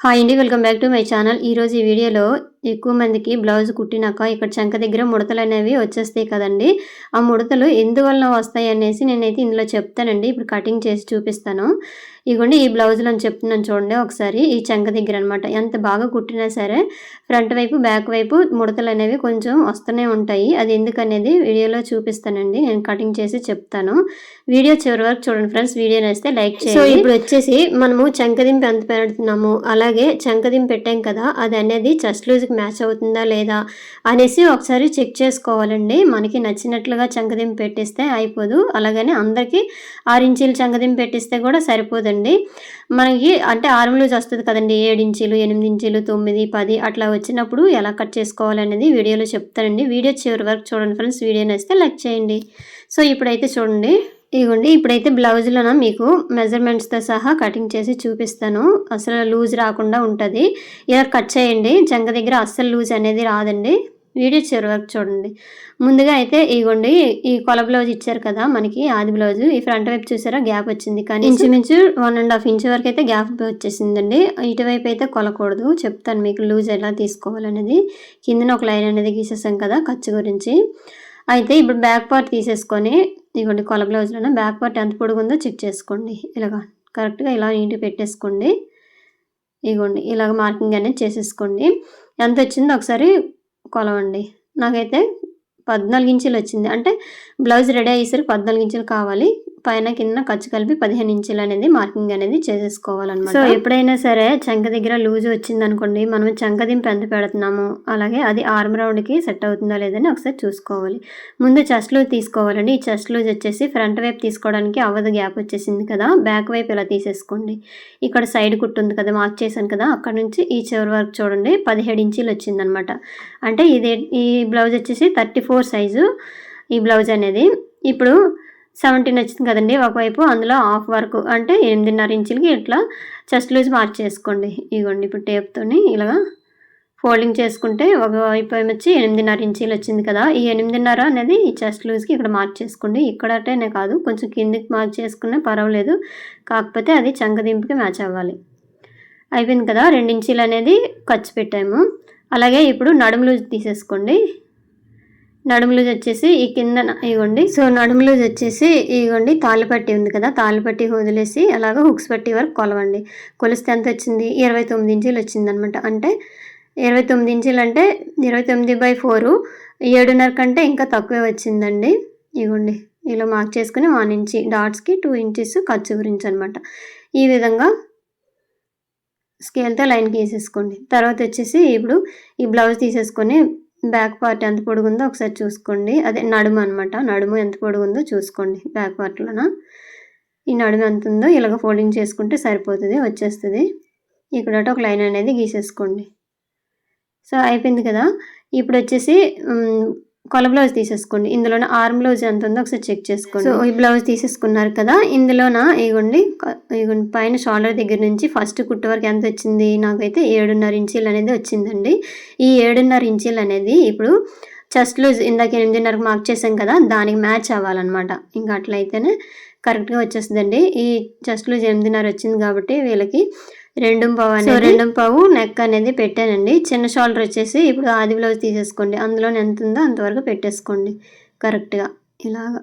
Hi అండి welcome back to my channel. ఈరోజు ఈ వీడియోలో ఎక్కువ మందికి బ్లౌజ్ కుట్టినాక ఇక్కడ చంక దగ్గర ముడతలు అనేవి వచ్చేస్తాయి కదండి. ఆ ముడతలు ఎందువలన వస్తాయి అనేసి నేనైతే ఇందులో చెప్తానండి. ఇప్పుడు కటింగ్ చేసి చూపిస్తాను. ఇగోండి ఈ బ్లౌజులు అని చెప్తున్నాను చూడండి ఒకసారి. ఈ చంక దగ్గర అనమాట ఎంత బాగా కుట్టినా సరే ఫ్రంట్ వైపు బ్యాక్ వైపు ముడతలు అనేవి కొంచెం వస్తూనే ఉంటాయి. అది ఎందుకనేది వీడియోలో చూపిస్తానండి. నేను కటింగ్ చేసి చెప్తాను. వీడియో చివరి వరకు చూడండి ఫ్రెండ్స్. వీడియో నేస్తే లైక్ చేయండి. సో ఇప్పుడు వచ్చేసి మనము చంకదింపు ఎంత పెడుతున్నాము? అలాగే చంకదింపు పెట్టాం కదా అది అనేది చెస్ట్ లూజ్కి మ్యాచ్ అవుతుందా లేదా అనేసి ఒకసారి చెక్ చేసుకోవాలండి. మనకి నచ్చినట్లుగా చంకదింపు పెట్టిస్తే అయిపోదు. అలాగని అందరికీ ఆరు ఇంచీలు చంకదింపు పెట్టిస్తే కూడా సరిపోదండి. మనకి అంటే ఆరు లూజ్ వస్తుంది కదండి. ఏడు ఇంచీలు ఎనిమిది ఇంచీలు తొమ్మిది పది అట్లా వచ్చినప్పుడు ఎలా కట్ చేసుకోవాలనేది వీడియోలో చెప్తానండి. వీడియో చివరి వరకు చూడండి ఫ్రెండ్స్. వీడియో నచ్చితే లైక్ చేయండి. సో ఇప్పుడైతే చూడండి. ఇదిగోండి ఇప్పుడైతే బ్లౌజ్లోన మీకు మెజర్మెంట్స్తో సహా కటింగ్ చేసి చూపిస్తాను. అసలు లూజ్ రాకుండా ఉంటుంది. ఇలా కట్ చేయండి. జంగ దగ్గర అస్సలు లూజ్ అనేది రాదండి. వీడియో చివరి వరకు చూడండి. ముందుగా అయితే ఇగోండి ఈ కొల బ్లౌజ్ ఇచ్చారు కదా మనకి ఆది బ్లౌజ్. ఈ ఫ్రంట్ వైపు చూసారా? గ్యాప్ వచ్చింది. కానీ ఇంచుమించు వన్ అండ్ హాఫ్ ఇంచ్ వరకు అయితే గ్యాప్ వచ్చేసిందండి. ఇటువైపు అయితే కొలకూడదు. చెప్తాను మీకు లూజ్ ఎలా తీసుకోవాలనేది. కిందన ఒక లైన్ అనేది గీసేసాం కదా ఖర్చు గురించి. అయితే ఇప్పుడు బ్యాక్ పార్ట్ తీసేసుకొని ఇదిగోండి కొల బ్లౌజ్లోనే బ్యాక్ పార్ట్ ఎంత పొడుగు ఉందో చెక్ చేసుకోండి. ఇలాగా కరెక్ట్గా ఇలా నీట్గా పెట్టేసుకోండి. ఇదిగోండి ఇలాగ మార్కింగ్ అనేది చేసేసుకోండి. ఎంత వచ్చిందో ఒకసారి కొలవండి. నాకైతే పద్నాలుగు ఇంచులు వచ్చింది. అంటే బ్లౌజ్ రెడీ అయ్యేసరికి పద్నాలుగు ఇంచులు కావాలి. పైన కింద ఖర్చు కలిపి పదిహేను ఇంచులు అనేది మార్కింగ్ అనేది చేసేసుకోవాలన్నమాట. సో ఎప్పుడైనా సరే చంక దగ్గర లూజ్ వచ్చింది అనుకోండి మనం చంక దింపు ఎంత పెడుతున్నాము అలాగే అది ఆర్మ్ రౌండ్కి సెట్ అవుతుందా లేదని ఒకసారి చూసుకోవాలి. ముందు చెస్ట్ లూజ్ తీసుకోవాలండి. ఈ చెస్ట్ లూజ్ వచ్చేసి ఫ్రంట్ వైపు తీసుకోవడానికి అవ్వదు గ్యాప్ వచ్చేసింది కదా బ్యాక్ వైపు ఇలా తీసేసుకోండి. ఇక్కడ సైడ్ కుట్టుంది కదా మార్క్ చేశాను కదా అక్కడ నుంచి ఈ చివరి వరకు చూడండి పదిహేడు ఇంచీలు వచ్చిందనమాట అంటే ఇది ఈ బ్లౌజ్ వచ్చేసి థర్టీ ఫోర్ సైజు ఈ బ్లౌజ్ అనేది. ఇప్పుడు సెవెంటీన్ వచ్చింది కదండి ఒకవైపు అందులో హాఫ్ వరకు అంటే ఎనిమిదిన్నర ఇంచులకి ఇట్లా చెస్ట్ లూజ్ మార్క్ చేసుకోండి. ఇగోండి ఇప్పుడు టేప్తోని ఇలాగా ఫోల్డింగ్ చేసుకుంటే ఒకవైపు వచ్చి ఎనిమిదిన్నర ఇంచీలు వచ్చింది కదా ఈ ఎనిమిదిన్నర అనేది ఈ చెస్ట్ లూజ్కి ఇక్కడ మార్క్ చేసుకోండి. ఇక్కడటేనే కాదు కొంచెం కిందికి మార్క్ చేసుకున్నా పర్వాలేదు కాకపోతే అది చంకదింపుకి మ్యాచ్ అవ్వాలి. అయిపోయింది కదా రెండు ఇంచీలు అనేది ఖర్చు పెట్టాము. అలాగే ఇప్పుడు నడుము లూజ్ తీసేసుకోండి. నడుము లూజ్ వచ్చేసి ఈ కింద ఇవ్వండి సో నడుము లూజ్ వచ్చేసి ఇవ్వండి తాళిపట్టి ఉంది కదా తాళిపట్టి వదిలేసి అలాగా హుక్స్ పట్టి వరకు కొలవండి. కొలిస్తే ఎంత వచ్చింది? ఇరవై తొమ్మిది ఇంచులు వచ్చింది అనమాట అంటే ఇరవై తొమ్మిది ఇంచులు అంటే ఇరవై తొమ్మిది బై ఫోరు ఏడున్నర కంటే ఇంకా తక్కువే వచ్చిందండి. ఇవ్వండి ఇలా మార్క్ చేసుకుని వన్ ఇంచి డాట్స్కి టూ ఇంచెస్ ఖర్చు గురించి అనమాట. ఈ విధంగా స్కేల్తో లైన్కి వేసేసుకోండి. తర్వాత వచ్చేసి ఇప్పుడు ఈ బ్లౌజ్ తీసేసుకొని బ్యాక్ పార్ట్ ఎంత పొడుగుందో ఒకసారి చూసుకోండి. అదే నడుము అనమాట నడుము ఎంత పొడుగుందో చూసుకోండి బ్యాక్ పార్ట్లోన ఈ నడుము ఎంత ఉందో ఇలాగ ఫోల్డింగ్ చేసుకుంటే సరిపోతుంది వచ్చేస్తుంది. ఇక్కడ ఒక లైన్ అనేది గీసేసుకోండి. సో అయిపోయింది కదా? ఇప్పుడు వచ్చేసి కొల బ్లౌజ్ తీసేసుకోండి. ఇందులోన ఆర్మ్ బ్లౌజ్ ఎంత ఉందో ఒకసారి చెక్ చేసుకోండి. సో ఈ బ్లౌజ్ తీసేసుకున్నారు కదా ఇందులోన ఇగోండి ఇగోండి పైన షోల్డర్ దగ్గర నుంచి ఫస్ట్ కుట్టు వరకు ఎంత వచ్చింది? నాకైతే ఏడున్నర ఇంచీలు అనేది వచ్చిందండి. ఈ ఏడున్నర ఇంచీలు అనేది ఇప్పుడు చెస్ట్ లూజ్ ఇందాక ఎనిమిదిన్నరకు మార్క్ చేసాం కదా దానికి మ్యాచ్ అవ్వాలన్నమాట. ఇంకా అట్లయితేనే కరెక్ట్గా వచ్చేస్తుందండి. ఈ చెస్ట్ లూజ్ ఎనిమిదిన్నర వచ్చింది కాబట్టి వీళ్ళకి రెండు పావు అనేది రెండు పావు నెక్ అనేది పెట్టానండి. చిన్న షోల్డర్ వచ్చేసి ఇప్పుడు ఆది బ్లౌజ్ తీసేసుకోండి. అందులో ఎంత ఉందో అంతవరకు పెట్టేసుకోండి. కరెక్ట్గా ఇలాగా.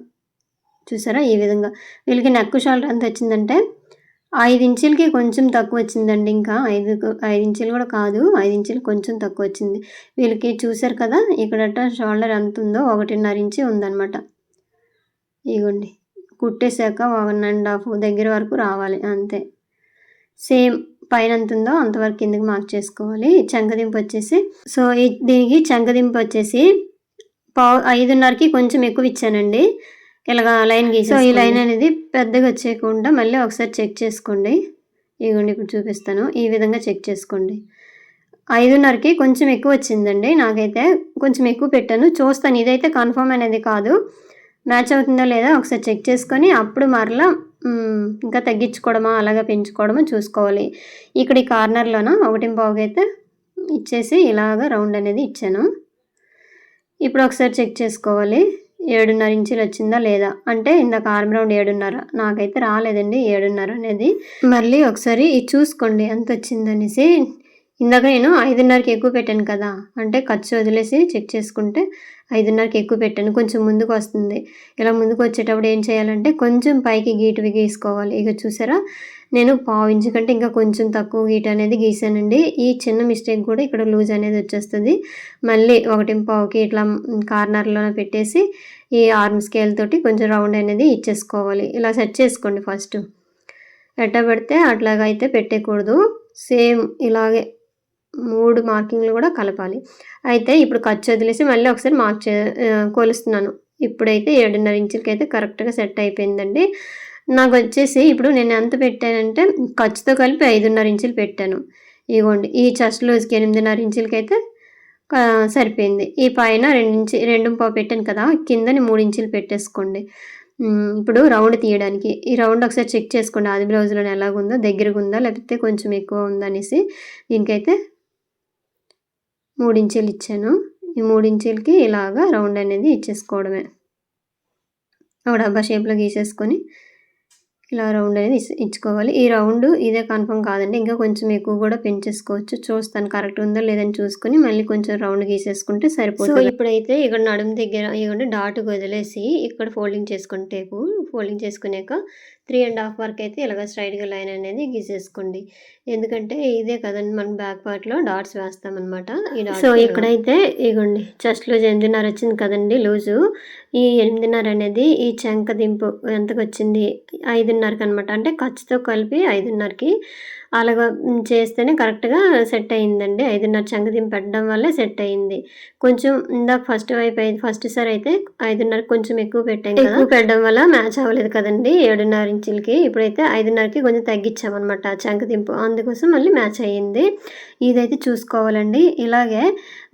చూసారా? ఈ విధంగా. వీళ్ళకి నెక్ షోల్డర్ ఎంత వచ్చిందంటే ఐదు ఇంచులకి కొంచెం తక్కువ వచ్చిందండి ఇంకా. ఐదు ఐదు ఇంచులు కూడా కాదు. ఐదు ఇంచులు కొంచెం తక్కువ వచ్చింది. వీళ్ళకి చూసారు కదా? ఇక్కడ షోల్డర్ ఎంత ఉందో ఒకటిన్నర ఇంచి ఉందన్నమాట. ఇగోండి. కుట్టేశాక వన్ అండ్ హాఫ్ దగ్గర వరకు రావాలి. అంతే. సేమ్ పైన ఎంత ఉందో అంతవరకు కిందకి మార్క్ చేసుకోవాలి? చంకదింపు వచ్చేసి సో దీనికి చంకదింపు వచ్చేసి పావు ఐదున్నరకి కొంచెం ఎక్కువ ఇచ్చానండి. ఇలాగ లైన్ గీసి సో ఈ లైన్ అనేది పెద్దగా వచ్చేయకుండా మళ్ళీ ఒకసారి చెక్ చేసుకోండి. ఇదిగోండి ఇప్పుడు చూపిస్తాను. ఈ విధంగా చెక్ చేసుకోండి. ఐదున్నరకి కొంచెం ఎక్కువ వచ్చిందండి. నాకైతే కొంచెం ఎక్కువ పెట్టాను. చూస్తాను. ఇదైతే కన్ఫర్మ్ అనేది కాదు. మ్యాచ్ అవుతుందో లేదా ఒకసారి చెక్ చేసుకొని అప్పుడు మరలా ఇంకా తగ్గించుకోవడమా అలాగా పెంచుకోవడమా చూసుకోవాలి. ఇక్కడ ఈ కార్నర్లోన ఒకటి అయితే ఇచ్చేసి ఇలాగ రౌండ్ అనేది ఇచ్చాను. ఇప్పుడు ఒకసారి చెక్ చేసుకోవాలి. ఏడున్నర ఇంచులు వచ్చిందా లేదా? అంటే ఇందాక ఆర్మ్ రౌండ్ ఏడున్నర. నాకైతే రాలేదండి ఏడున్నర అనేది. మళ్ళీ ఒకసారి చూసుకోండి ఎంత వచ్చిందనేసి ఇందాక నేను ఐదున్నరకి ఎక్కువ పెట్టాను కదా అంటే ఖర్చు వదిలేసి చెక్ చేసుకుంటే ఐదున్నరకి ఎక్కువ పెట్టాను. కొంచెం ముందుకు వస్తుంది ఇలా ముందుకు వచ్చేటప్పుడు ఏం చేయాలంటే కొంచెం పైకి గీటువి గీసుకోవాలి. ఇక చూసారా? నేను పావు ఇంచు కంటే ఇంకా కొంచెం తక్కువ గీట అనేది గీసానండి. ఈ చిన్న మిస్టేక్ కూడా ఇక్కడ లూజ్ అనేది వచ్చేస్తుంది. మళ్ళీ ఒకటి పావుకి ఇట్లా కార్నర్లో పెట్టేసి ఈ ఆర్మ్ స్కేల్ తోటి కొంచెం రౌండ్ అనేది ఇచ్చేసుకోవాలి. ఇలా సెట్ చేసుకోండి ఫస్ట్. ఎట్ట పెడితే అట్లాగైతే పెట్టకూడదు. సేమ్ ఇలాగే మూడు మార్కింగ్లు కూడా కలపాలి. అయితే ఇప్పుడు ఖర్చు వదిలేసి మళ్ళీ ఒకసారి మార్క్ చే కొలుస్తున్నాను. ఇప్పుడైతే ఏడున్నర ఇంచులకి అయితే కరెక్ట్గా సెట్ అయిపోయిందండి. నాకు వచ్చేసి ఇప్పుడు నేను ఎంత పెట్టానంటే ఖర్చుతో కలిపి ఐదున్నర ఇంచులు పెట్టాను. ఇగోండి ఈ చెస్ట్ లూజ్కి ఎనిమిదిన్నర ఇంచులకైతే సరిపోయింది. ఈ పైన రెండు రెండు పావు పెట్టాను కదా కిందని మూడు ఇంచులు పెట్టేసుకోండి. ఇప్పుడు రౌండ్ తీయడానికి. ఈ రౌండ్ ఒకసారి చెక్ చేసుకోండి ఆది బ్లౌజ్లో ఎలాగుందో దగ్గరగా ఉందా లేకపోతే కొంచెం ఎక్కువ ఉందనేసి. దీనికైతే మూడించీలు ఇచ్చాను. ఈ మూడించీలకి ఇలాగా రౌండ్ అనేది ఇచ్చేసుకోవడమే. ఒక డబ్బా షేప్లో గీసేసుకొని ఇలా రౌండ్ అనేది ఇచ్చుకోవాలి. ఈ రౌండ్ ఇదే కన్ఫర్మ్ కాదండి. ఇంకా కొంచెం ఎక్కువ కూడా పెంచేసుకోవచ్చు. చూస్తాను కరెక్ట్ ఉందో లేదని చూసుకొని మళ్ళీ కొంచెం రౌండ్ గీసేసుకుంటే సరిపోతుంది. ఇప్పుడైతే ఇక్కడ నడుము దగ్గర ఇవ్వండి డాట్ వదిలేసి ఇక్కడ ఫోల్డింగ్ చేసుకుని టేపు ఫోల్డింగ్ చేసుకునేక త్రీ అండ్ హాఫ్ వరకు అయితే ఇలాగ స్ట్రైట్గా లైన్ అనేది గీసేసుకోండి. ఎందుకంటే ఇదే కదండి మనం బ్యాక్ పార్ట్లో డాట్స్ వేస్తామన్నమాట. సో ఇక్కడైతే ఇగోండి చెస్ట్ లూజ్ ఎనిమిదిన్నర వచ్చింది కదండి లూజు. ఈ ఎనిమిదిన్నర అనేది ఈ చెంక దింపు ఎంతకు వచ్చింది ఐదున్నరకి అనమాట అంటే ఖర్చుతో కలిపి ఐదున్నరకి అలాగ చేస్తేనే కరెక్ట్గా సెట్ అయిందండి. ఐదున్నర చంగదింపు పెట్టడం వల్లే సెట్ అయింది. కొంచెం ఇందాక ఫస్ట్ వైపు అయితే ఫస్ట్ సారి అయితే ఐదున్నర కొంచెం ఎక్కువ పెట్టాం కదా. ఎక్కువ పెట్టడం వల్ల మ్యాచ్ అవ్వలేదు కదండి. ఏడున్నర ఇంచులకి ఇప్పుడైతే ఐదున్నరకి కొంచెం తగ్గించామన్నమాట చంకదింపు అందుకోసం మళ్ళీ మ్యాచ్ అయ్యింది. ఇదైతే చూసుకోవాలండి. ఇలాగే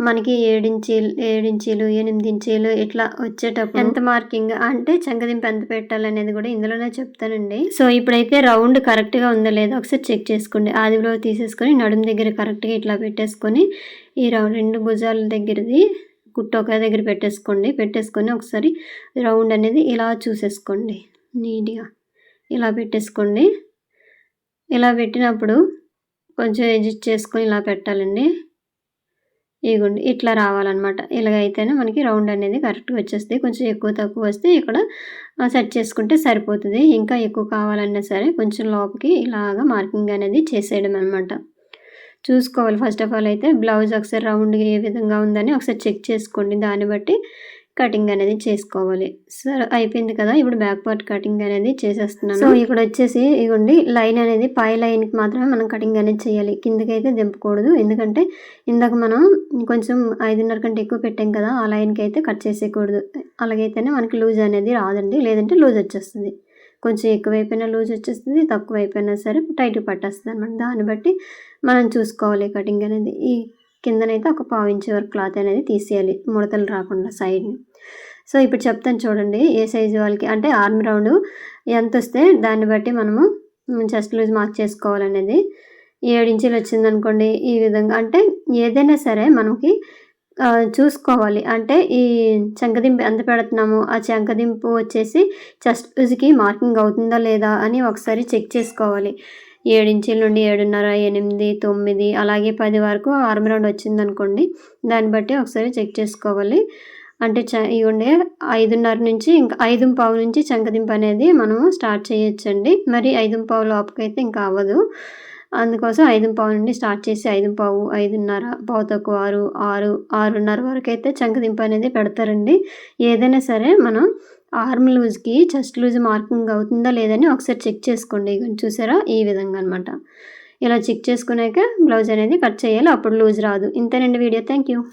మనకి ఏడించీలు ఏడించీలు ఎనిమిది ఇంచీలు ఇట్లా వచ్చేటప్పుడు ఎంత మార్కింగ్ అంటే చంకదింపు ఎంత పెట్టాలనేది కూడా ఇందులోనే చెప్తానండి. సో ఇప్పుడైతే రౌండ్ కరెక్ట్గా ఉందో లేదో ఒకసారి చెక్ చేసుకోండి. ఆది బ్లౌజ్ తీసేసుకొని నడుము దగ్గర కరెక్ట్గా ఇట్లా పెట్టేసుకొని ఈ రెండు భుజాల దగ్గరది కుట్టు ఒక దగ్గర పెట్టేసుకోండి. పెట్టేసుకొని ఒకసారి రౌండ్ అనేది ఇలా చూసేసుకోండి. నీట్గా ఇలా పెట్టేసుకోండి. ఇలా పెట్టినప్పుడు కొంచెం అడ్జస్ట్ చేసుకొని ఇలా పెట్టాలండి. ఇగోండి ఇట్లా రావాలన్నమాట. ఇలాగైతేనే మనకి రౌండ్ అనేది కరెక్ట్గా వచ్చేస్తుంది కొంచెం ఎక్కువ తక్కువ వస్తే ఇక్కడ సెట్ చేసుకుంటే సరిపోతుంది. ఇంకా ఎక్కువ కావాలన్నా సరే కొంచెం లోపలికి ఇలాగా మార్కింగ్ అనేది చేసేయడం అనమాట చూసుకోవాలి. ఫస్ట్ ఆఫ్ ఆల్ అయితే బ్లౌజ్ ఒకసారి రౌండ్గా ఏ విధంగా ఉందని ఒకసారి చెక్ చేసుకోండి. దాన్ని బట్టి కటింగ్ అనేది చేసుకోవాలి. సరే అయిపోయింది కదా ఇప్పుడు బ్యాక్ పార్ట్ కటింగ్ అనేది చేసేస్తున్నాను. సో ఇక్కడ వచ్చేసి ఇగోండి లైన్ అనేది పై లైన్కి మాత్రమే మనం కటింగ్ అనేది చేయాలి. కిందకైతే దింపకూడదు. ఎందుకంటే ఇందాక మనం కొంచెం ఐదున్నర కంటే ఎక్కువ పెట్టాం కదా ఆ లైన్కి అయితే కట్ చేసేయకూడదు. అలాగైతేనే మనకి లూజ్ అనేది రాదండి. లేదంటే లూజ్ వచ్చేస్తుంది. కొంచెం ఎక్కువైపోయినా లూజ్ వచ్చేస్తుంది తక్కువ అయిపోయినా సరే టైట్ పట్టేస్తుంది అనమాట దాన్ని బట్టి మనం చూసుకోవాలి కటింగ్ అనేది. ఈ కిందనైతే ఒక పావు ఇంచు వరకు క్లాత్ అనేది తీసేయాలి. ముడతలు రాకుండా సైడ్ని. సో ఇప్పుడు చెప్తాను చూడండి. ఏ సైజు వాళ్ళకి అంటే ఆర్మ్ రౌండ్ ఎంత వస్తే దాన్ని బట్టి మనము చెస్ట్ లూజ్ మార్క్ చేసుకోవాలనేది. ఏడు ఇంచులు వచ్చిందనుకోండి ఈ విధంగా అంటే ఏదైనా సరే మనకి చూసుకోవాలి. అంటే ఈ చంకదింపు ఎంత పెడుతున్నాము? ఆ చంకదింపు వచ్చేసి చెస్ట్ లూజ్కి మార్కింగ్ అవుతుందా లేదా అని ఒకసారి చెక్ చేసుకోవాలి. ఏడించుల నుండి ఏడున్నర ఎనిమిది తొమ్మిది అలాగే పది వరకు ఆర్మ్ రౌండ్ వచ్చిందనుకోండి దాన్ని బట్టి ఒకసారి చెక్ చేసుకోవాలి. అంటే చ ఇవ్వండి ఐదున్నర నుంచి ఇంకా ఐదు పావు నుంచి చంకదింపు అనేది మనము స్టార్ట్ చేయొచ్చండి. మరి ఐదు పావు లోపకైతే ఇంకా అవ్వదు. అందుకోసం ఐదు పావు నుండి స్టార్ట్ చేసి ఐదు పావు ఐదున్నర పావు తక్కువ ఆరు ఆరు ఆరున్నర వరకు అయితే చంకదింపు అనేది పెడతారండి. ఏదైనా సరే మనం ఆర్మ్ లూజ్కి చెస్ట్ లూజ్ మార్కింగ్ అవుతుందా లేదని ఒకసారి చెక్ చేసుకోండి. చూసారా? ఈ విధంగా అనమాట ఇలా చెక్ చేసుకున్నాక బ్లౌజ్ అనేది కట్ చేయాలి. అప్పుడు లూజ్ రాదు. ఇంతేనండి వీడియో. Thank you